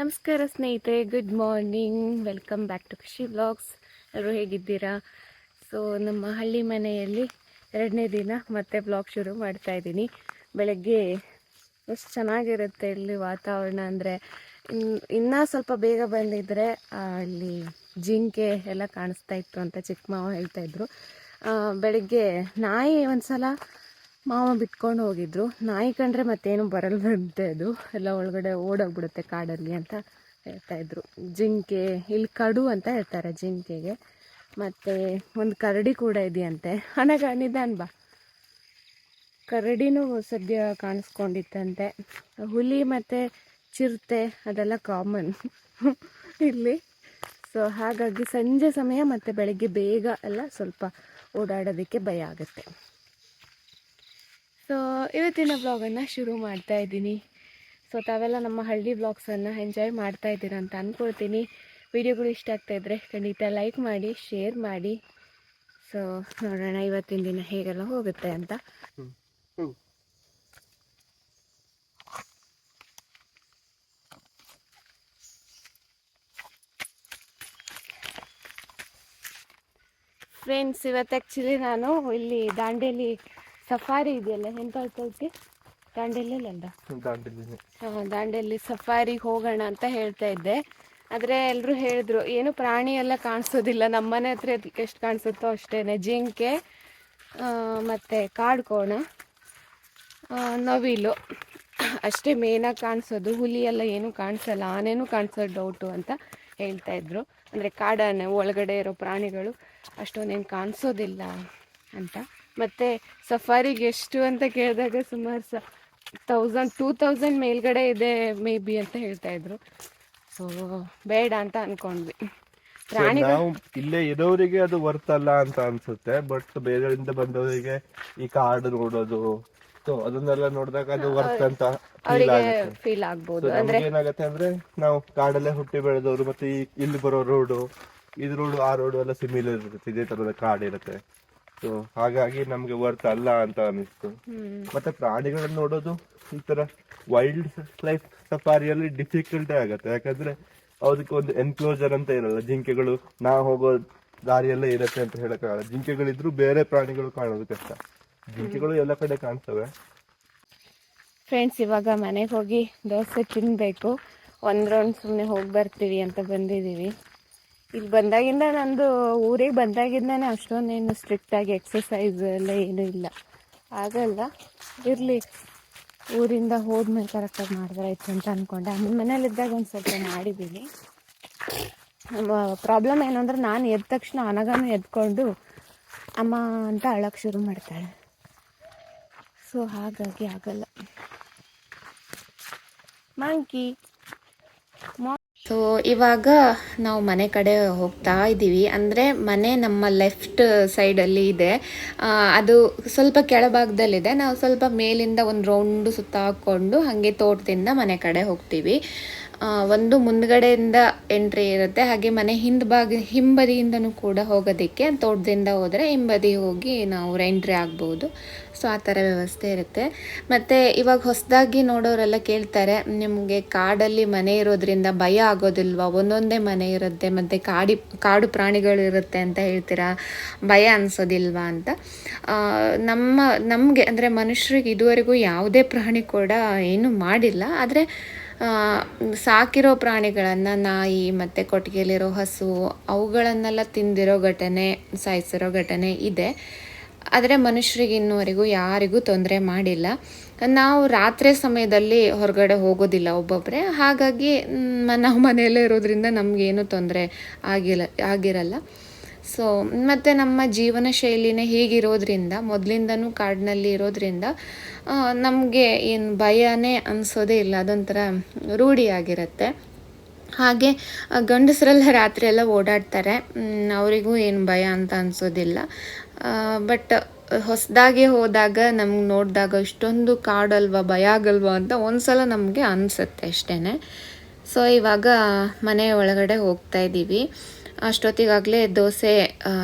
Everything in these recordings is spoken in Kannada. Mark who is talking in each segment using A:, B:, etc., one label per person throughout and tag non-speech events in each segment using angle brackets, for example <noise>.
A: ನಮಸ್ಕಾರ ಸ್ನೇಹಿತರೆ good morning welcome back to Krishi blogs ಎಲ್ಲರೂ ಹೇಗಿದ್ದೀರಾ? ಸೊ ನಮ್ಮ ಹಳ್ಳಿ ಮನೆಯಲ್ಲಿ ಎರಡನೇ ದಿನ ಮತ್ತೆ ಬ್ಲಾಗ್ ಶುರು ಮಾಡ್ತಾ ಇದ್ದೀನಿ. ಬೆಳಗ್ಗೆ ಎಷ್ಟು ಚೆನ್ನಾಗಿರುತ್ತೆ ಇಲ್ಲಿ ವಾತಾವರಣ ಅಂದರೆ. ಇನ್ನೂ ಸ್ವಲ್ಪ ಬೇಗ ಬಂದಿದ್ದರೆ ಅಲ್ಲಿ ಜಿಂಕೆ ಎಲ್ಲ ಕಾಣಿಸ್ತಾ ಇತ್ತು ಅಂತ ಚಿಕ್ಕ ಮಾವ ಹೇಳ್ತಾಯಿದ್ರು ಬೆಳಗ್ಗೆ ನಾಯಿ ಒಂದ್ಸಲ ಮಾವ ಬಿಟ್ಕೊಂಡು ಹೋಗಿದ್ರು. ನಾಯಿ ಕಂಡ್ರೆ ಮತ್ತೇನು ಬರಲ್ವಂತೆ ಅದು. ಎಲ್ಲ ಒಳಗಡೆ ಓಡೋಗ್ಬಿಡುತ್ತೆ ಕಾಡಲ್ಲಿ ಅಂತ ಹೇಳ್ತಾ ಇದ್ರು. ಜಿಂಕೆ, ಇಲ್ಲಿ ಕಡು ಅಂತ ಹೇಳ್ತಾರೆ ಜಿಂಕೆಗೆ. ಮತ್ತು ಒಂದು ಕರಡಿ ಕೂಡ ಇದೆಯಂತೆ. ಅನಗ ಬಾ. ಕರಡಿನೂ ಸದ್ಯ ಕಾಣಿಸ್ಕೊಂಡಿತ್ತಂತೆ. ಹುಲಿ ಮತ್ತು ಚಿರತೆ, ಅದೆಲ್ಲ ಕಾಮನ್ ಇಲ್ಲಿ. ಸೊ ಹಾಗಾಗಿ ಸಂಜೆ ಸಮಯ ಮತ್ತು ಬೆಳಗ್ಗೆ ಬೇಗ ಎಲ್ಲ ಸ್ವಲ್ಪ ಓಡಾಡೋದಕ್ಕೆ ಭಯ ಆಗುತ್ತೆ. ಸೊ ಇವತ್ತಿನ ಬ್ಲಾಗನ್ನು ಶುರು ಮಾಡ್ತಾ ಇದ್ದೀನಿ. ಸೊ ತಾವೆಲ್ಲ ನಮ್ಮ ಹಳ್ಳಿ ಬ್ಲಾಗ್ಸನ್ನು ಎಂಜಾಯ್ ಮಾಡ್ತಾ ಇದ್ದೀರಾ ಅಂತ ಅಂದ್ಕೊಳ್ತೀನಿ ವಿಡಿಯೋಗಳು ಇಷ್ಟ ಆಗ್ತಾ ಇದ್ದರೆ ಖಂಡಿತ ಲೈಕ್ ಮಾಡಿ ಶೇರ್ ಮಾಡಿ. ಸೊ ನೋಡೋಣ ಇವತ್ತಿನ ದಿನ ಹೇಗೆಲ್ಲ ಹೋಗುತ್ತೆ ಅಂತ. ಫ್ರೆಂಡ್ಸ್ ಇವತ್ತು ಆ್ಯಕ್ಚುಲಿ ನಾನು ಇಲ್ಲಿ ದಾಂಡೇಲಿ ಸಫಾರಿ ಇದೆಯಲ್ಲ ಎಂತ ಹೇಳ್ತೈತಿ ದಾಂಡೇಲಿಯಲ್ಲ ದಾಂಡೇಲಿ ದಾಂಡೇಲಿ ಸಫಾರಿಗೆ ಹೋಗೋಣ ಅಂತ ಹೇಳ್ತಾ ಇದ್ದೆ. ಆದರೆ ಎಲ್ಲರೂ ಹೇಳಿದ್ರು ಏನು ಪ್ರಾಣಿ ಎಲ್ಲ ಕಾಣಿಸೋದಿಲ್ಲ ನಮ್ಮನೆ ಹತ್ರ ಎಷ್ಟು ಕಾಣಿಸುತ್ತೋ ಅಷ್ಟೇ ಜಿಂಕೆ ಮತ್ತು ಕಾಡ್ಕೋಣ ನವಿಲು ಅಷ್ಟೇ ಮೇನಾಗಿ ಕಾಣಿಸೋದು. ಹುಲಿ ಎಲ್ಲ ಏನೂ ಕಾಣಿಸಲ್ಲ ಆನೆನೂ ಕಾಣಿಸೋ ಡೌಟು ಅಂತ ಹೇಳ್ತಾ ಇದ್ರು. ಅಂದರೆ ಕಾಡಾನೆ ಒಳಗಡೆ ಇರೋ ಪ್ರಾಣಿಗಳು ಅಷ್ಟೊಂದೇನು ಕಾಣಿಸೋದಿಲ್ಲ ಅಂತ. ಮತ್ತು ಸಫಾರಿಗೆ ಎಷ್ಟು ಅಂತ ಕೇಳಿದಾಗ ಸುಮಾರು ಸ ತೌಸಂಡ್ ಟೂ ತೌಸಂಡ್ ಮೇಲ್ಗಡೆ ಇದೆ ಮೇ ಬಿ ಅಂತ ಹೇಳ್ತಾ ಇದ್ರು. ಸೊ ಬೇಡ ಅಂತ ಅನ್ಕೊಂಡ್ವಿ.
B: ನಾವು ಇಲ್ಲೇ ಇರೋರಿಗೆ ಅದು ವರ್ತ್ ಅಲ್ಲ ಅಂತ ಅನ್ಸುತ್ತೆ ಬಟ್ ಬೇರೆಯಿಂದ ಬಂದವರಿಗೆ ಈ ಕಾರ್ಡ್ ನೋಡೋದು ಸೊ ಅದನ್ನೆಲ್ಲ ನೋಡಿದಾಗ ಅದು ವರ್ತ್ ಅಂತ ಫೀಲ್
A: ಆಗ್ಬೋದು. ಅಂದ್ರೆ
B: ಏನಾಗುತ್ತೆ ಅಂದ್ರೆ ನಾವು ಕಾಡಲ್ಲೇ ಹುಟ್ಟಿ ಬೆಳೆದವರು ಮತ್ತೆ ಇಲ್ಲಿ ಬರೋ ರೋಡು ಇದು ರೋಡು ಆ ರೋಡು ಎಲ್ಲ ಸಿಮಿಲರ್ ಇರುತ್ತೆ ಇದೇ ತರದ ಕಾಡಿರುತ್ತೆ ಸೊ ಹಾಗಾಗಿ ನಮ್ಗೆ ವರ್ತ್ ಅಲ್ಲ ಅಂತ ಅನಿಸ್ತು ಮತ್ತೆ ಪ್ರಾಣಿಗಳನ್ನ ನೋಡೋದು ಈ ತರ ವೈಲ್ಡ್ ಲೈಫ್ ಸಫಾರಿಯಲ್ಲಿ ಡಿಫಿಕಲ್ಟ್ ಆಗತ್ತೆ. ಯಾಕಂದ್ರೆ ಅದಕ್ಕೆ ಒಂದು ಎನ್ಕ್ಲೋಜರ್ ಅಂತ ಇರಲ್ಲ ಜಿಂಕೆಗಳು ನಾ ಹೋಗೋ ದಾರಿಯಲ್ಲೇ ಇರತ್ತೆ ಅಂತ ಹೇಳಕ್ಕಾಗಲ್ಲ. ಜಿಂಕೆಗಳಿದ್ರು ಬೇರೆ ಪ್ರಾಣಿಗಳು ಕಾಣೋದು ಕಷ್ಟ ಜಿಂಕೆಗಳು ಎಲ್ಲ ಕಡೆ ಕಾಣ್ತವೆ.
A: ಫ್ರೆಂಡ್ಸ್ ಇವಾಗ ಮನೆಗೆ ಹೋಗಿ ದೋಸೆ ತಿನ್ನಬೇಕು ಒಂದು ರೌಂಡ್ ಸುಮ್ಮನೆ ಹೋಗಿ ಬರ್ತೀವಿ ಅಂತ ಬಂದಿದ್ದೀವಿ. ಇಲ್ಲಿ ಬಂದಾಗಿಂದ ನಂದು ಊರಿಗೆ ಬಂದಾಗಿಂದಾನೆ ಅಷ್ಟೊಂದೇನು ಸ್ಟ್ರಿಕ್ಟಾಗಿ ಎಕ್ಸಸೈಸ್ ಎಲ್ಲ ಏನೂ ಇಲ್ಲ. ಆಗಲ್ಲ, ಇರಲಿ. ಊರಿಂದ ಹೋದ್ಮೇಲೆ ಕರೆಕ್ಟಾಗಿ ಮಾಡಿದ್ರಾಯ್ತು ಅಂತ ಅಂದ್ಕೊಂಡೆ ಮನೇಲಿ ಇದ್ದಾಗ ಒಂದು ಸ್ವಲ್ಪ ಮಾಡಿದ್ದೀನಿ. ಪ್ರಾಬ್ಲಮ್ ಏನಂದ್ರೆ ನಾನು ಎದ್ದ ತಕ್ಷಣ ಅನಗನ ಎದ್ಕೊಂಡು ಅಮ್ಮ ಅಂತ ಅಳಕ್ಕೆ ಶುರು ಮಾಡ್ತಾಳೆ. ಸೊ ಹಾಗಾಗಿ ಆಗಲ್ಲ. ಮಂಕಿ ಸೊ ಇವಾಗ ನಾವು ಮನೆ ಕಡೆ ಹೋಗ್ತಾ ಇದ್ದೀವಿ. ಅಂದರೆ ಮನೆ ನಮ್ಮ ಲೆಫ್ಟ್ ಸೈಡಲ್ಲಿ ಇದೆ. ಅದು ಸ್ವಲ್ಪ ಕೆಳಭಾಗದಲ್ಲಿದೆ. ನಾವು ಸ್ವಲ್ಪ ಮೇಲಿಂದ ಒಂದು ರೌಂಡು ಸುತ್ತ ಹಾಕ್ಕೊಂಡು ಹಾಗೆ ತೋಟದಿಂದ ಮನೆ ಕಡೆ ಹೋಗ್ತೀವಿ. ಒಂದು ಮುಂದ್ಗಡೆಯಿಂದ ಎಂಟ್ರಿ ಇರುತ್ತೆ. ಹಾಗೆ ಮನೆ ಹಿಂದ್ಭಾಗ ಹಿಂಬದಿಯಿಂದನೂ ಕೂಡ ಹೋಗೋದಕ್ಕೆ ತೋಟದಿಂದ ಹೋದರೆ ಹಿಂಬದಿ ಹೋಗಿ ನಾವು ಎಂಟ್ರಿ ಆಗ್ಬೋದು. ಸೊ ಆ ಥರ ವ್ಯವಸ್ಥೆ ಇರುತ್ತೆ. ಮತ್ತು ಇವಾಗ ಹೊಸದಾಗಿ ನೋಡೋರೆಲ್ಲ ಕೇಳ್ತಾರೆ, ನಿಮಗೆ ಕಾಡಲ್ಲಿ ಮನೆ ಇರೋದ್ರಿಂದ ಭಯ ಆಗೋದಿಲ್ವಾ? ಒಂದೊಂದೇ ಮನೆ ಇರುತ್ತೆ, ಮತ್ತು ಕಾಡಿ, ಕಾಡು ಪ್ರಾಣಿಗಳು ಇರುತ್ತೆ ಅಂತ ಹೇಳ್ತೀರಾ? ಭಯ ಅನಿಸೋದಿಲ್ವಾ ಅಂತ. ನಮ್ಮ, ನಮಗೆ, ಅಂದರೆ ಮನುಷ್ಯರಿಗೆ ಇದುವರೆಗೂ ಯಾವುದೇ ಪ್ರಾಣಿ ಕೂಡ ಏನೂ ಮಾಡಿಲ್ಲ. ಆದರೆ ಸಾಕಿರೋ ಪ್ರಾಣಿಗಳನ್ನು ನಾಯಿ ಮತ್ತು ಕೊಟ್ಟಿಗೆಯಲ್ಲಿರೋ ಹಸು ಅವುಗಳನ್ನೆಲ್ಲ ತಿಂದಿರೋ ಘಟನೆ, ಸಾಯಿಸಿರೋ ಘಟನೆ ಇದೆ. ಆದರೆ ಮನುಷ್ಯರಿಗೆ ಇನ್ನುವರೆಗೂ ಯಾರಿಗೂ ತೊಂದರೆ ಮಾಡಿಲ್ಲ. ನಾವು ರಾತ್ರಿ ಸಮಯದಲ್ಲಿ ಹೊರಗಡೆ ಹೋಗೋದಿಲ್ಲ ಒಬ್ಬೊಬ್ಬರೇ ಹಾಗಾಗಿ ನಾವು ಮನೆಯಲ್ಲೇ ಇರೋದ್ರಿಂದ ನಮಗೇನು ತೊಂದರೆ ಆಗಿಲ್ಲ ಆಗಿರಲ್ಲ. ಸೊ ಮತ್ತು ನಮ್ಮ ಜೀವನ ಶೈಲಿನೇ ಹೀಗಿರೋದ್ರಿಂದ, ಮೊದಲಿಂದನೂ ಕಾಡಿನಲ್ಲಿ ಇರೋದ್ರಿಂದ ನಮಗೆ ಏನು ಭಯನೇ ಅನಿಸೋದೇ ಇಲ್ಲ. ಅದೊಂಥರ ರೂಢಿಯಾಗಿರುತ್ತೆ ಹಾಗೆ ಗಂಡಸರೆಲ್ಲ ರಾತ್ರಿ ಎಲ್ಲ ಓಡಾಡ್ತಾರೆ. ಅವರಿಗೂ ಏನು ಭಯ ಅಂತ ಅನಿಸೋದಿಲ್ಲ. ಬಟ್ ಹೊಸದಾಗಿ ಹೋದಾಗ, ನಮ್ಗೆ ನೋಡಿದಾಗ ಇಷ್ಟೊಂದು ಕಾಡಲ್ವಾ ಭಯ ಆಗಲ್ವಾ ಅಂತ ಒಂದ್ಸಲ ನಮಗೆ ಅನಿಸುತ್ತೆ ಅಷ್ಟೇ ಸೊ ಇವಾಗ ಮನೆ ಒಳಗಡೆ ಹೋಗ್ತಾ ಇದ್ದೀವಿ. ಅಷ್ಟೊತ್ತಿಗಾಗಲೇ ದೋಸೆ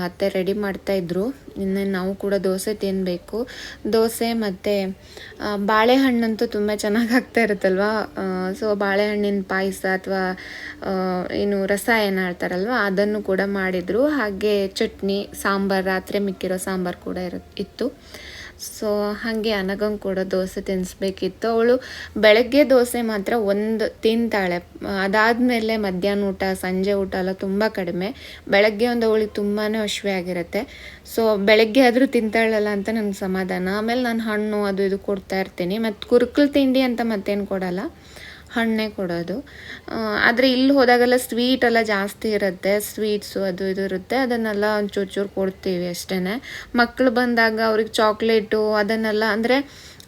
A: ಅತ್ತೆ ರೆಡಿ ಮಾಡ್ತಾಯಿದ್ರು ಇನ್ನು ನಾವು ಕೂಡ ದೋಸೆ ತಿನ್ನಬೇಕು ದೋಸೆ ಮತ್ತು ಬಾಳೆಹಣ್ಣಂತೂ ತುಂಬ ಚೆನ್ನಾಗಿ ಆಗ್ತಾ ಇರುತ್ತಲ್ವ? ಸೊ ಬಾಳೆಹಣ್ಣಿನ ಪಾಯಸ ಅಥವಾ ಏನು ರಸ ಏನು ಹೇಳ್ತಾರಲ್ವ? ಅದನ್ನು ಕೂಡ ಮಾಡಿದರು. ಹಾಗೆ ಚಟ್ನಿ, ಸಾಂಬಾರು, ರಾತ್ರಿ ಮಿಕ್ಕಿರೋ ಸಾಂಬಾರು ಕೂಡ ಇರು, ಇತ್ತು. ಸೊ ಹಾಗೆ ಅನಗಂ ಕೂಡ ದೋಸೆ ತಿನ್ನಿಸ್ಬೇಕಿತ್ತು ಅವಳು ಬೆಳಗ್ಗೆ ದೋಸೆ ಮಾತ್ರ ಒಂದು ತಿಂತಾಳೆ. ಅದಾದಮೇಲೆ ಮಧ್ಯಾಹ್ನ ಊಟ, ಸಂಜೆ ಊಟ ಎಲ್ಲ ತುಂಬ ಕಡಿಮೆ. ಬೆಳಗ್ಗೆ ಒಂದು ಅವಳಿಗೆ ತುಂಬಾ ಹಶ್ವೆ ಆಗಿರುತ್ತೆ. ಸೊ ಬೆಳಗ್ಗೆ ಆದರೂ ತಿಂತಾಳಲ್ಲ ಅಂತ ನನಗೆ ಸಮಾಧಾನ. ಆಮೇಲೆ ನಾನು ಹಣ್ಣು ಅದು ಇದು ಕೊಡ್ತಾ ಇರ್ತೀನಿ. ಮತ್ತು ಕುರುಕಲ್ ತಿಂಡಿ ಅಂತ ಮತ್ತೇನು ಕೊಡಲ್ಲ. ಹಣ್ಣೇ ಕೊಡೋದು. ಆದರೆ ಇಲ್ಲಿ ಹೋದಾಗೆಲ್ಲ ಸ್ವೀಟ್ ಎಲ್ಲ ಜಾಸ್ತಿ ಇರುತ್ತೆ. ಸ್ವೀಟ್ಸು ಅದು ಇದು ಇರುತ್ತೆ. ಅದನ್ನೆಲ್ಲ ಒಂದು ಚೂರು ಚೂರು ಕೊಡ್ತೀವಿ ಅಷ್ಟೇ ಮಕ್ಕಳು ಬಂದಾಗ ಅವ್ರಿಗೆ ಚಾಕ್ಲೇಟು ಅದನ್ನೆಲ್ಲ ಅಂದರೆ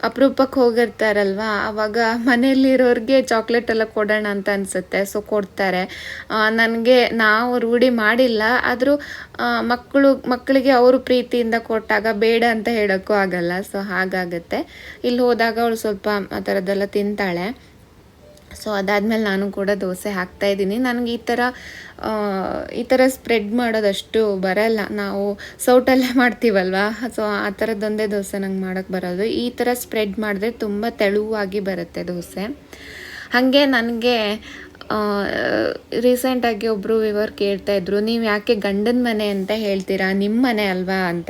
A: ಅಪರೂಪಕ್ಕೆ ಹೋಗಿರ್ತಾರಲ್ವ? ಆವಾಗ ಮನೆಯಲ್ಲಿರೋರಿಗೆ ಚಾಕ್ಲೇಟ್ ಎಲ್ಲ ಕೊಡೋಣ ಅಂತ ಅನಿಸುತ್ತೆ. ಸೊ ಕೊಡ್ತಾರೆ. ನನಗೆ ನಾವು ರೂಢಿ ಮಾಡಿಲ್ಲ. ಆದರೂ ಮಕ್ಕಳು, ಮಕ್ಕಳಿಗೆ ಅವರು ಪ್ರೀತಿಯಿಂದ ಕೊಟ್ಟಾಗ ಬೇಡ ಅಂತ ಹೇಳೋಕ್ಕೂ ಆಗಲ್ಲ. ಸೊ ಹಾಗಾಗುತ್ತೆ. ಇಲ್ಲಿ ಹೋದಾಗ ಅವಳು ಸ್ವಲ್ಪ ಆ ಥರದ್ದೆಲ್ಲ ತಿಂತಾಳೆ. ಸೊ ಅದಾದಮೇಲೆ ನಾನು ಕೂಡ ದೋಸೆ ಹಾಕ್ತಾ ಇದ್ದೀನಿ. ನನಗೆ ಈ ಥರ ಈ ಥರ ಸ್ಪ್ರೆಡ್ ಮಾಡೋದಷ್ಟು ಬರಲ್ಲ. ನಾವು ಸೌಟಲ್ಲೇ <laughs> ಮಾಡ್ತೀವಲ್ವ? ಸೊ ಆ ಥರದ್ದೊಂದೇ ದೋಸೆ ನಂಗೆ ಮಾಡೋಕ್ಕೆ ಬರೋದು ಈ ಥರ ಸ್ಪ್ರೆಡ್ ಮಾಡಿದ್ರೆ ತುಂಬ ತೆಳುವಾಗಿ ಬರುತ್ತೆ ದೋಸೆ. ಹಾಗೆ ನನಗೆ ರೀಸೆಂಟಾಗಿ ಒಬ್ಬರು ವಿವರ್ ಕೇಳ್ತಾ ಇದ್ರು, ನೀವು ಯಾಕೆ ಗಂಡನ ಮನೆ ಅಂತ ಹೇಳ್ತೀರಾ? ನಿಮ್ಮ ಮನೆ ಅಲ್ವಾ? ಅಂತ.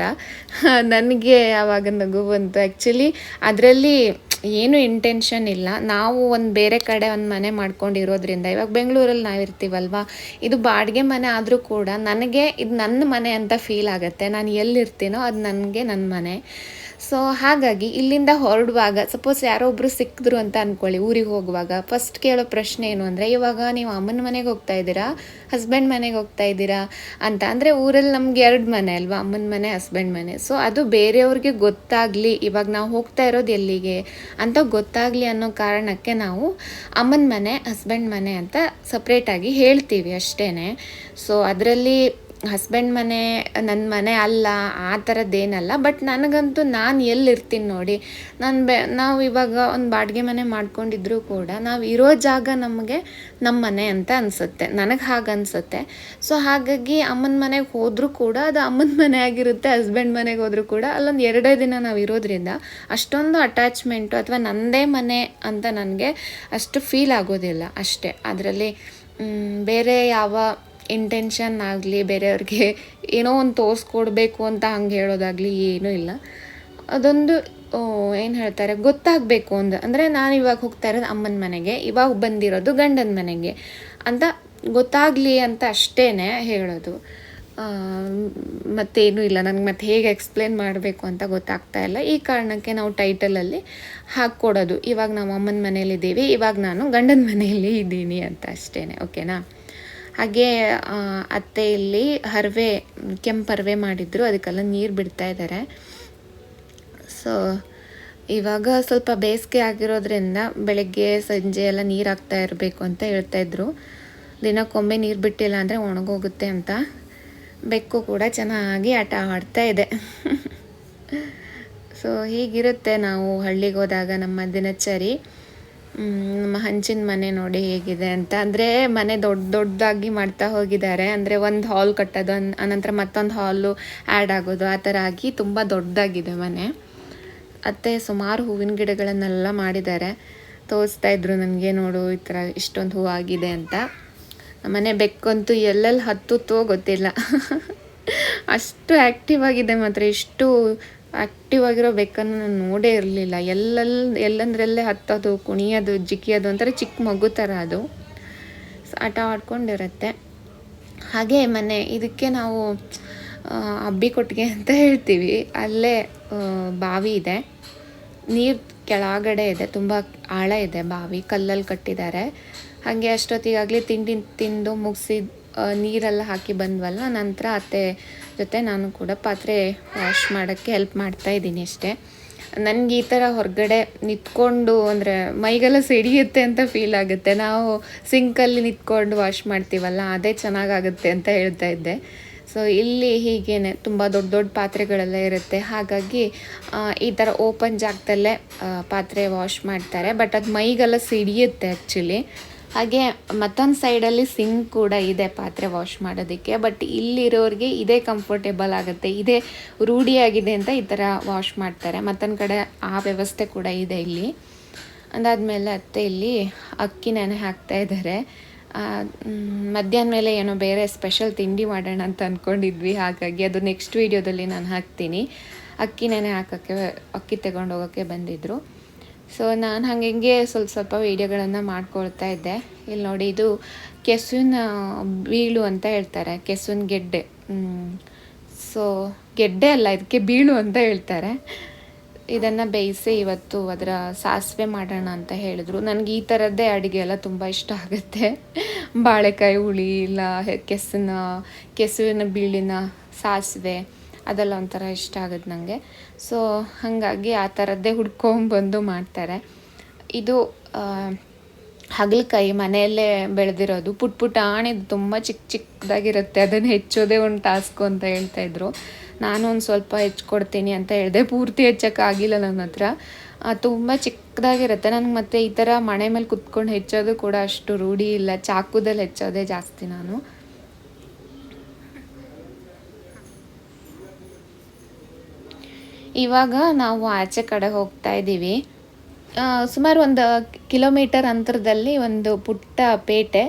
A: <laughs> ನನಗೆ ಆವಾಗ ನಗು ಬಂತು. ಆ್ಯಕ್ಚುಲಿ ಅದರಲ್ಲಿ ಏನು ಇಂಟೆನ್ಷನ್ ಇಲ್ಲ. ನಾವು ಒಂದು ಬೇರೆ ಕಡೆ ಒಂದು ಮನೆ ಮಾಡ್ಕೊಂಡಿರೋದ್ರಿಂದ, ಇವಾಗ ಬೆಂಗಳೂರಲ್ಲಿ ನಾವು ಇರ್ತೀವಲ್ವಾ ಇದು ಬಾಡಿಗೆ ಮನೆ ಆದರೂ ಕೂಡ ನನಗೆ ಇದು ನನ್ನ ಮನೆ ಅಂತ ಫೀಲ್ ಆಗುತ್ತೆ. ನಾನು ಎಲ್ಲಿರ್ತೀನೋ ಅದು ನನಗೆ ನನ್ನ ಮನೆ. ಸೊ ಹಾಗಾಗಿ ಇಲ್ಲಿಂದ ಹೊರಡುವಾಗ ಸಪೋಸ್ ಯಾರೋ ಒಬ್ಬರು ಸಿಕ್ಕಿದ್ರು ಅಂತ ಅಂದ್ಕೊಳ್ಳಿ ಊರಿಗೆ ಹೋಗುವಾಗ. ಫಸ್ಟ್ ಕೇಳೋ ಪ್ರಶ್ನೆ ಏನು ಅಂದರೆ, ಇವಾಗ ನೀವು ಅಮ್ಮನ ಮನೆಗೆ ಹೋಗ್ತಾ ಇದ್ದೀರಾ? ಹಸ್ಬೆಂಡ್ ಮನೆಗೆ ಹೋಗ್ತಾ ಇದ್ದೀರಾ? ಅಂತ. ಅಂದರೆ ಊರಲ್ಲಿ ನಮ್ಗೆ ಎರಡು ಮನೆ ಅಲ್ವಾ? ಅಮ್ಮನ ಮನೆ ಹಸ್ಬೆಂಡ್ ಮನೆ. ಸೊ ಅದು ಬೇರೆಯವ್ರಿಗೆ ಗೊತ್ತಾಗಲಿ, ಇವಾಗ ನಾವು ಹೋಗ್ತಾ ಇರೋದು ಎಲ್ಲಿಗೆ ಅಂತ ಗೊತ್ತಾಗಲಿ ಅನ್ನೋ ಕಾರಣಕ್ಕೆ ನಾವು ಅಮ್ಮನ ಮನೆ ಹಸ್ಬೆಂಡ್ ಮನೆ ಅಂತ ಸಪ್ರೇಟಾಗಿ ಹೇಳ್ತೀವಿ ಅಷ್ಟೇ ಸೊ ಅದರಲ್ಲಿ ಹಸ್ಬೆಂಡ್ ಮನೆ ನನ್ನ ಮನೆ ಅಲ್ಲ, ಆ ಥರದ್ದೇನಲ್ಲ ಬಟ್ ನನಗಂತೂ ನಾನು ಎಲ್ಲಿರ್ತೀನಿ ನೋಡಿ. ನಾನು ಬೆ, ನಾವು ಇವಾಗ ಒಂದು ಬಾಡಿಗೆ ಮನೆ ಮಾಡ್ಕೊಂಡಿದ್ರೂ ಕೂಡ, ನಾವು ಇರೋ ಜಾಗ ನಮಗೆ ನಮ್ಮ ಮನೆ ಅಂತ ಅನಿಸುತ್ತೆ. ನನಗೆ ಹಾಗೆ ಅನಿಸುತ್ತೆ. ಸೊ ಹಾಗಾಗಿ ಅಮ್ಮನ ಮನೆಗೆ ಹೋದರೂ ಕೂಡ ಅದು ಅಮ್ಮನ ಮನೆ ಆಗಿರುತ್ತೆ, ಹಸ್ಬೆಂಡ್ ಮನೆಗೆ ಹೋದರೂ ಕೂಡ. ಅಲ್ಲೊಂದು ಎರಡೇ ದಿನ ನಾವು ಇರೋದ್ರಿಂದ ಅಷ್ಟೊಂದು ಅಟ್ಯಾಚ್ಮೆಂಟು ಅಥವಾ ನನ್ನದೇ ಮನೆ ಅಂತ ನನಗೆ ಅಷ್ಟು ಫೀಲ್ ಆಗೋದಿಲ್ಲ ಅಷ್ಟೇ. ಅದರಲ್ಲಿ ಬೇರೆ ಯಾವ ಇಂಟೆನ್ಷನ್ ಆಗಲಿ, ಬೇರೆಯವ್ರಿಗೆ ಏನೋ ಒಂದು ತೋರಿಸ್ಕೊಡ್ಬೇಕು ಅಂತ ಹಂಗೆ ಹೇಳೋದಾಗಲಿ ಏನೂ ಇಲ್ಲ. ಅದೊಂದು ಏನು ಹೇಳ್ತಾರೆ, ಗೊತ್ತಾಗಬೇಕು ಅಂದ ಅಂದರೆ ನಾನು ಇವಾಗ ಹೋಗ್ತಾ ಇರೋದು ಅಮ್ಮನ ಮನೆಗೆ, ಇವಾಗ ಬಂದಿರೋದು ಗಂಡನ ಮನೆಗೆ ಅಂತ ಗೊತ್ತಾಗಲಿ ಅಂತ ಅಷ್ಟೇ ಹೇಳೋದು. ಮತ್ತೇನು ಇಲ್ಲ. ನನಗೆ ಮತ್ತೆ ಹೇಗೆ ಎಕ್ಸ್ಪ್ಲೇನ್ ಮಾಡಬೇಕು ಅಂತ ಗೊತ್ತಾಗ್ತಾ ಇಲ್ಲ. ಈ ಕಾರಣಕ್ಕೆ ನಾವು ಟೈಟಲಲ್ಲಿ ಹಾಕ್ಕೊಡೋದು. ಇವಾಗ ನಾವು ಅಮ್ಮನ ಮನೇಲಿದ್ದೀವಿ ಇವಾಗ ನಾನು ಗಂಡನ ಮನೆಯಲ್ಲಿ ಇದ್ದೀನಿ ಅಂತ ಅಷ್ಟೇ ಓಕೆನಾ ಹಾಗೆ ಅತ್ತೆ ಇಲ್ಲಿ ಹರವೆ, ಕೆಂಪು ಹರವೆ ಮಾಡಿದ್ರು. ಅದಕ್ಕೆಲ್ಲ ನೀರು ಬಿಡ್ತಾ ಇದ್ದಾರೆ ಸೊ ಇವಾಗ ಸ್ವಲ್ಪ ಬೇಸಿಗೆ ಆಗಿರೋದ್ರಿಂದ ಬೆಳಗ್ಗೆ, ಸಂಜೆ ಎಲ್ಲ ನೀರು ಹಾಕ್ತಾ ಇರಬೇಕು ಅಂತ ಹೇಳ್ತಾ ಇದ್ರು. ದಿನಕ್ಕೊಮ್ಮೆ ನೀರು ಬಿಟ್ಟಿಲ್ಲ ಅಂದರೆ ಒಣಗೋಗುತ್ತೆ ಅಂತ. ಬೆಕ್ಕು ಕೂಡ ಚೆನ್ನಾಗಿ ಆಟ ಆಡ್ತಾ ಇದೆ. <laughs> ಸೊ ಹೀಗಿರುತ್ತೆ ನಾವು ಹಳ್ಳಿಗೆ ಹೋದಾಗ ನಮ್ಮ ದಿನಚರಿ. ನಮ್ಮ ಹಂಚಿನ ಮನೆ ನೋಡಿ ಹೇಗಿದೆ ಅಂತ. ಅಂದರೆ ಮನೆ ದೊಡ್ಡ ದೊಡ್ಡದಾಗಿ ಮಾಡ್ತಾ ಹೋಗಿದ್ದಾರೆ. ಅಂದರೆ ಒಂದು ಹಾಲ್ ಕಟ್ಟೋದು, ಅನ್, ಅನಂತರ ಮತ್ತೊಂದು ಹಾಲು ಆ್ಯಡ್ ಆಗೋದು, ಆ ಥರ ಆಗಿ ತುಂಬ ದೊಡ್ಡದಾಗಿದೆ ಮನೆ. ಅತ್ತೆ ಸುಮಾರು ಹೂವಿನ ಗಿಡಗಳನ್ನೆಲ್ಲ ಮಾಡಿದ್ದಾರೆ. ತೋರಿಸ್ತಾ ಇದ್ರು ನನಗೆ, ನೋಡು, ಈ ಥರ ಇಷ್ಟೊಂದು ಹೂ ಆಗಿದೆ ಅಂತ ಮನೆ ಬೆಕ್ಕಂತೂ ಎಲ್ಲೆಲ್ಲಿ ಹತ್ತುತ್ತೋ ಗೊತ್ತಿಲ್ಲ. <laughs> ಅಷ್ಟು ಆ್ಯಕ್ಟಿವ್ ಆಗಿದೆ ಮಾತ್ರ. ಇಷ್ಟು ಆ್ಯಕ್ಟಿವ್ ಆಗಿರೋ ಬೆಕ್ಕನ್ನು ನಾನು ನೋಡೇ ಇರಲಿಲ್ಲ. ಎಲ್ಲೆಲ್ಲಿ ಎಲ್ಲಂದ್ರಲ್ಲೇ ಹತ್ತೋದು, ಕುಣಿಯೋದು ಜಿಕ್ಕಿಯೋದು ಒಂಥರ ಚಿಕ್ಕ ಮಗು ಥರ ಅದು. ಆಟ ಆಡ್ಕೊಂಡಿರುತ್ತೆ. ಹಾಗೆ ಮನೆ, ಇದಕ್ಕೆ ನಾವು ಅಬ್ಬಿ ಕೊಟ್ಟಿಗೆ ಅಂತ ಹೇಳ್ತೀವಿ. ಅಲ್ಲೇ ಬಾವಿ ಇದೆ. ನೀರು ಕೆಳಗಡೆ ಇದೆ, ತುಂಬ ಆಳ ಇದೆ ಬಾವಿ ಕಲ್ಲಲ್ಲಿ ಕಟ್ಟಿದ್ದಾರೆ. ಹಾಗೆ ಅಷ್ಟೊತ್ತಿಗಾಗಲಿ ತಿಂಡಿ ತಿಂದು ಮುಗಿಸಿ ನೀರೆಲ್ಲ ಹಾಕಿ ಬಂದ್ವಲ್ಲ, ನಂತರ ಅತ್ತೆ ಜೊತೆ ನಾನು ಕೂಡ ಪಾತ್ರೆ ವಾಶ್ ಮಾಡೋಕ್ಕೆ ಹೆಲ್ಪ್ ಮಾಡ್ತಾ ಇದ್ದೀನಿ ಅಷ್ಟೇ. ನನಗೆ ಈ ಥರ ಹೊರಗಡೆ ನಿಂತ್ಕೊಂಡು ಅಂದರೆ ಮೈಗೆಲ್ಲ ಸಿಡಿಯುತ್ತೆ ಅಂತ ಫೀಲ್ ಆಗುತ್ತೆ. ನಾವು ಸಿಂಕಲ್ಲಿ ನಿಂತ್ಕೊಂಡು ವಾಶ್ ಮಾಡ್ತೀವಲ್ಲ, ಅದೇ ಚೆನ್ನಾಗಾಗುತ್ತೆ ಅಂತ ಹೇಳ್ತಾ ಇದ್ದೆ. ಸೊ ಇಲ್ಲಿ ಹೀಗೇನೆ ತುಂಬ ದೊಡ್ಡ ದೊಡ್ಡ ಪಾತ್ರೆಗಳೆಲ್ಲ ಇರುತ್ತೆ. ಹಾಗಾಗಿ ಈ ಥರ ಓಪನ್ ಜಾಗದಲ್ಲೇ ಪಾತ್ರೆ ವಾಶ್ ಮಾಡ್ತಾರೆ. ಬಟ್ ಅದು ಮೈಗೆಲ್ಲ ಸಿಡಿಯುತ್ತೆ ಆ್ಯಕ್ಚುಲಿ ಹಾಗೆ ಮತ್ತೊಂದು ಸೈಡಲ್ಲಿ ಸಿಂಕ್ ಕೂಡ ಇದೆ ಪಾತ್ರೆ ವಾಶ್ ಮಾಡೋದಕ್ಕೆ ಬಟ್ ಇಲ್ಲಿರೋರಿಗೆ ಇದೇ ಕಂಫರ್ಟೇಬಲ್ ಆಗುತ್ತೆ, ಇದೇ ರೂಢಿಯಾಗಿದೆ ಅಂತ ಈ ಥರ ವಾಶ್ ಮಾಡ್ತಾರೆ. ಮತ್ತೊಂದು ಕಡೆ ಆ ವ್ಯವಸ್ಥೆ ಕೂಡ ಇದೆ ಇಲ್ಲಿ. ಅದಾದಮೇಲೆ ಅತ್ತೆ ಇಲ್ಲಿ ಅಕ್ಕಿ ನೆನೆ ಹಾಕ್ತಾ ಇದ್ದಾರೆ. ಮಧ್ಯಾಹ್ನ ಮೇಲೆ ಏನೋ ಬೇರೆ ಸ್ಪೆಷಲ್ ತಿಂಡಿ ಮಾಡೋಣ ಅಂತ ಅಂದ್ಕೊಂಡಿದ್ವಿ ಹಾಗಾಗಿ ಅದು ನೆಕ್ಸ್ಟ್ ವೀಡಿಯೋದಲ್ಲಿ ನಾನು ಹಾಕ್ತೀನಿ. ಅಕ್ಕಿ ನೆನೆ ಹಾಕೋಕ್ಕೆ, ಅಕ್ಕಿ ತಗೊಂಡು ಹೋಗೋಕ್ಕೆ ಬಂದಿದ್ದರು ಸೊ ನಾನು ಹಾಗೆ ಸ್ವಲ್ಪ ಸ್ವಲ್ಪ ವೀಡಿಯೋಗಳನ್ನು ಮಾಡ್ಕೊಳ್ತಾ ಇದ್ದೆ. ಇಲ್ಲಿ ನೋಡಿ, ಇದು ಕೆಸುವಿನ ಬೀಳು ಅಂತ ಹೇಳ್ತಾರೆ, ಕೆಸುವಿನ ಗೆಡ್ಡೆ. ಸೊ ಗೆಡ್ಡೆ ಅಲ್ಲ, ಇದಕ್ಕೆ ಬೀಳು ಅಂತ ಹೇಳ್ತಾರೆ. ಇದನ್ನು ಬೇಯಿಸಿ ಇವತ್ತು ಅದರ ಸಾಸಿವೆ ಮಾಡೋಣ ಅಂತ ಹೇಳಿದ್ರು. ನನಗೆ ಈ ಥರದ್ದೇ ಅಡುಗೆ ಎಲ್ಲ ತುಂಬ ಇಷ್ಟ ಆಗುತ್ತೆ. ಬಾಳೆಕಾಯಿ ಹುಳಿ, ಇಲ್ಲ ಕೆಸಿನ ಕೆಸುವಿನ ಬೀಳಿನ ಸಾಸಿವೆ. ಅದೆಲ್ಲ ಒಂಥರ ಇಷ್ಟ ಆಗುತ್ತೆ ನನಗೆ. ಸೊ ಹಾಗಾಗಿ ಆ ಥರದ್ದೇ ಹುಡ್ಕೊಂಬಂದು ಮಾಡ್ತಾರೆ. ಇದು ಹಾಗಲಕಾಯಿ ಮನೆಯಲ್ಲೇ ಬೆಳೆದಿರೋದು. ಪುಟ್ ಪುಟ್ ಆಣಿದು ತುಂಬ ಚಿಕ್ಕ ಚಿಕ್ಕದಾಗಿರುತ್ತೆ ಅದನ್ನು ಹೆಚ್ಚೋದೇ ಒಂದು ಟಾಸ್ಕು ಅಂತ ಹೇಳ್ತಾ ಇದ್ರು. ನಾನು ಒಂದು ಸ್ವಲ್ಪ ಹೆಚ್ಕೊಡ್ತೀನಿ ಅಂತ ಹೇಳಿದೆ. ಪೂರ್ತಿ ಹೆಚ್ಚೋಕ್ಕಾಗಿಲ್ಲ ನನ್ನ ಹತ್ರ. ತುಂಬ ಚಿಕ್ಕದಾಗಿರುತ್ತೆ ನನಗೆ ಮತ್ತೆ ಈ ಥರ ಮನೆ ಮೇಲೆ ಕುತ್ಕೊಂಡು ಹೆಚ್ಚೋದು ಕೂಡ ಅಷ್ಟು ರೂಢಿ ಇಲ್ಲ. ಚಾಕುದಲ್ಲಿ ಹೆಚ್ಚೋದೇ ಜಾಸ್ತಿ ನಾನು. ಇವಾಗ ನಾವು ಆಚೆ ಕಡೆ ಹೋಗ್ತಾ ಇದ್ದೀವಿ. ಸುಮಾರು ಒಂದು ಕಿಲೋಮೀಟರ್ ಅಂತರದಲ್ಲಿ ಒಂದು ಪುಟ್ಟ ಪೇಟೆ.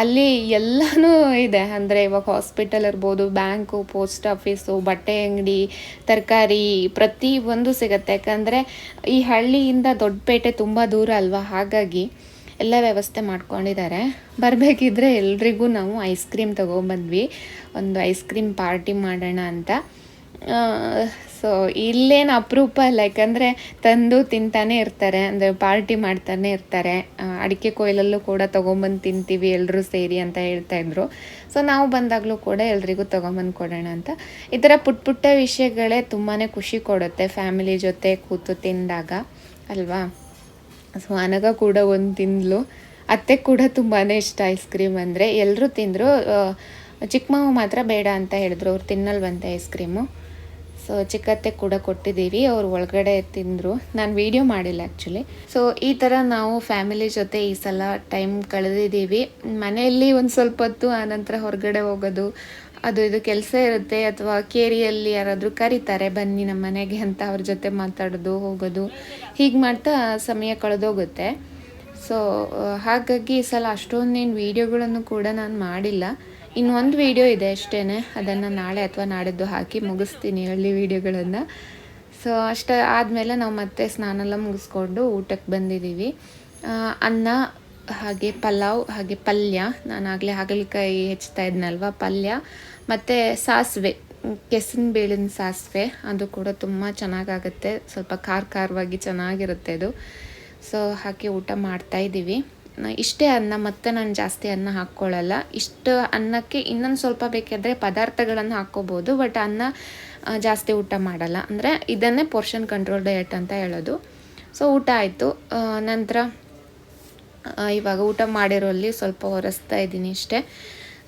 A: ಅಲ್ಲಿ ಎಲ್ಲನೂ ಇದೆ. ಅಂದರೆ ಇವಾಗ ಹಾಸ್ಪಿಟಲ್ ಇರ್ಬೋದು ಬ್ಯಾಂಕು ಪೋಸ್ಟ್ ಆಫೀಸು ಬಟ್ಟೆ ಅಂಗಡಿ, ತರಕಾರಿ ಪ್ರತಿ ಒಂದು ಸಿಗುತ್ತೆ. ಯಾಕಂದರೆ ಈ ಹಳ್ಳಿಯಿಂದ ದೊಡ್ಡ ಪೇಟೆ ತುಂಬ ದೂರ ಅಲ್ವಾ? ಹಾಗಾಗಿ ಎಲ್ಲ ವ್ಯವಸ್ಥೆ ಮಾಡ್ಕೊಂಡಿದ್ದಾರೆ. ಬರಬೇಕಿದ್ರೆ ಎಲ್ರಿಗೂ ನಾವು ಐಸ್ ಕ್ರೀಮ್ ತೊಗೊಂಬಂದ್ವಿ ಒಂದು ಐಸ್ ಕ್ರೀಮ್ ಪಾರ್ಟಿ ಮಾಡೋಣ ಅಂತ. ಸೊ ಇಲ್ಲೇನು ಅಪರೂಪ ಇಲ್ಲ. ಯಾಕಂದರೆ ತಂದು ತಿಂತಾನೆ ಇರ್ತಾರೆ, ಅಂದರೆ ಪಾರ್ಟಿ ಮಾಡ್ತಾನೆ ಇರ್ತಾರೆ. ಅಡಿಕೆ ಕೊಯ್ಲಲ್ಲೂ ಕೂಡ ತೊಗೊಂಬಂದು ತಿಂತೀವಿ ಎಲ್ಲರೂ ಸೇರಿ ಅಂತ ಹೇಳ್ತಾ ಇದ್ರು. ಸೊ ನಾವು ಬಂದಾಗಲೂ ಕೂಡ ಎಲ್ರಿಗೂ ತೊಗೊಂಬಂದು ಕೊಡೋಣ ಅಂತ. ಈ ಥರ ಪುಟ್ಟ ಪುಟ್ಟ ವಿಷಯಗಳೇ ತುಂಬಾ ಖುಷಿ ಕೊಡುತ್ತೆ ಫ್ಯಾಮಿಲಿ ಜೊತೆ ಕೂತು ತಿಂದಾಗ, ಅಲ್ವಾ? ಸೊ ಅನಗ ಕೂಡ ಒಂದು ತಿಂದ್ಲು. ಅತ್ತೆ ಕೂಡ ತುಂಬಾ ಇಷ್ಟ ಐಸ್ ಕ್ರೀಮ್ ಅಂದರೆ. ಎಲ್ಲರೂ ತಿಂದರು ಚಿಕ್ಕ ಮಾವು ಮಾತ್ರ ಬೇಡ ಅಂತ ಹೇಳಿದ್ರು. ಅವ್ರು ತಿನ್ನಲ್ವಂತೆ ಐಸ್ ಕ್ರೀಮು ಸೊ ಚಿಕ್ಕತ್ತೆ ಕೂಡ ಕೊಟ್ಟಿದ್ದೀವಿ. ಅವ್ರು ಒಳಗಡೆ ತಿಂದರು. ನಾನು ವೀಡಿಯೋ ಮಾಡಿಲ್ಲ ಆ್ಯಕ್ಚುಲಿ ಸೊ ಈ ಥರ ನಾವು ಫ್ಯಾಮಿಲಿ ಜೊತೆ ಈ ಸಲ ಟೈಮ್ ಕಳೆದಿದ್ದೀವಿ. ಮನೆಯಲ್ಲಿ ಒಂದು ಸ್ವಲ್ಪ ಹೊತ್ತು ಆನಂತರ ಹೊರಗಡೆ ಹೋಗೋದು, ಅದು ಇದು ಕೆಲಸ ಇರುತ್ತೆ. ಅಥವಾ ಕೇರಿಯಲ್ಲಿ ಯಾರಾದರೂ ಕರೀತಾರೆ, ಬನ್ನಿ ನಮ್ಮ ಮನೆಗೆ ಅಂತ ಅವ್ರ ಜೊತೆ ಮಾತಾಡೋದು, ಹೋಗೋದು. ಹೀಗೆ ಮಾಡ್ತಾ ಸಮಯ ಕಳೆದೋಗುತ್ತೆ. ಸೊ ಹಾಗಾಗಿ ಈ ಸಲ ಅಷ್ಟೊಂದೇನು ವೀಡಿಯೋಗಳನ್ನು ಕೂಡ ನಾನು ಮಾಡಿಲ್ಲ. ಇನ್ನು ಒಂದು ವೀಡಿಯೋ ಇದೆ ಅಷ್ಟೇ ಅದನ್ನು ನಾಳೆ ಅಥವಾ ನಾಡಿದ್ದು ಹಾಕಿ ಮುಗಿಸ್ತೀನಿ ಹಳ್ಳಿ ವೀಡಿಯೋಗಳನ್ನು ಸೊ ಅಷ್ಟ ಆದಮೇಲೆ ನಾವು ಮತ್ತೆ ಸ್ನಾನ ಎಲ್ಲ ಮುಗಿಸ್ಕೊಂಡು ಊಟಕ್ಕೆ ಬಂದಿದ್ದೀವಿ. ಅನ್ನ, ಹಾಗೆ ಪಲಾವ್, ಹಾಗೆ ಪಲ್ಯ. ನಾನು ಆಗಲೇ ಹಾಗಲಕಾಯಿ ಹೆಚ್ಚುತ್ತಾ ಇದ್ನಲ್ವ? ಪಲ್ಯ. ಮತ್ತು ಸಾಸಿವೆ, ಕೆಸಿನ ಬೇಳಿನ ಸಾಸಿವೆ. ಅದು ಕೂಡ ತುಂಬ ಚೆನ್ನಾಗಾಗುತ್ತೆ. ಸ್ವಲ್ಪ ಖಾರ ಖಾರವಾಗಿ ಚೆನ್ನಾಗಿರುತ್ತೆ ಅದು. ಸೊ ಹಾಕಿ ಊಟ ಮಾಡ್ತಾ ಇದ್ದೀವಿ. ನ- ಇಷ್ಟೇ ಅನ್ನ ಮತ್ತೆ ನಾನು ಜಾಸ್ತಿ ಅನ್ನ ಹಾಕ್ಕೊಳ್ಳಲ್ಲ ಇಷ್ಟು ಅನ್ನಕ್ಕೆ ಇನ್ನೊಂದು ಸ್ವಲ್ಪ ಬೇಕಾದರೆ ಪದಾರ್ಥಗಳನ್ನು ಹಾಕ್ಕೋಬೋದು, ಬಟ್ ಅನ್ನ ಜಾಸ್ತಿ ಊಟ ಮಾಡಲ್ಲ. ಅಂದರೆ ಇದನ್ನೇ ಪೋರ್ಷನ್ ಕಂಟ್ರೋಲ್ ಡಯಟ್ ಅಂತ ಹೇಳೋದು. ಸೊ ಊಟ ಆಯಿತು. ನಂತರ ಇವಾಗ ಊಟ ಮಾಡಿರೋಲ್ಲಿ ಸ್ವಲ್ಪ ಒರೆಸ್ತಾ ಇದ್ದೀನಿ ಇಷ್ಟೇ.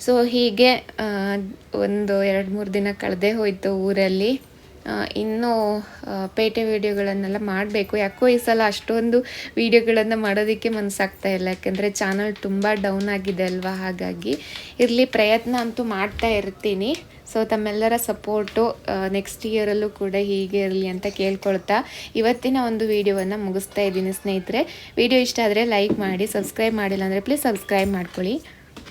A: ಸೊ ಹೀಗೆ ಒಂದು ಎರಡು ಮೂರು ದಿನ ಕಳೆದೇ ಹೋಯಿತು ಊರಲ್ಲಿ. ಇನ್ನೂ ಪೇಟೆ ವೀಡಿಯೋಗಳನ್ನೆಲ್ಲ ಮಾಡಬೇಕು. ಯಾಕೋ ಈ ಸಲ ಅಷ್ಟೊಂದು ವಿಡಿಯೋಗಳನ್ನು ಮಾಡೋದಕ್ಕೆ ಮನಸ್ಸಾಗ್ತಾ ಇಲ್ಲ. ಯಾಕೆಂದರೆ ಚಾನಲ್ ತುಂಬ ಡೌನ್ ಆಗಿದೆ ಅಲ್ವಾ? ಹಾಗಾಗಿ ಇರಲಿ, ಪ್ರಯತ್ನ ಅಂತೂ ಮಾಡ್ತಾ ಇರ್ತೀನಿ. ಸೊ ತಮ್ಮೆಲ್ಲರ ಸಪೋರ್ಟು ನೆಕ್ಸ್ಟ್ ಇಯರಲ್ಲೂ ಕೂಡ ಹೀಗೆ ಇರಲಿ ಅಂತ ಕೇಳ್ಕೊಳ್ತಾ ಇವತ್ತಿನ ಒಂದು ವಿಡಿಯೋವನ್ನು ಮುಗಿಸ್ತಾ ಇದ್ದೀನಿ ಸ್ನೇಹಿತರೆ. ವಿಡಿಯೋ ಇಷ್ಟ ಆದರೆ ಲೈಕ್ ಮಾಡಿ ಸಬ್ಸ್ಕ್ರೈಬ್ ಮಾಡಿಲ್ಲ ಅಂದರೆ ಪ್ಲೀಸ್ ಸಬ್ಸ್ಕ್ರೈಬ್ ಮಾಡ್ಕೊಳ್ಳಿ.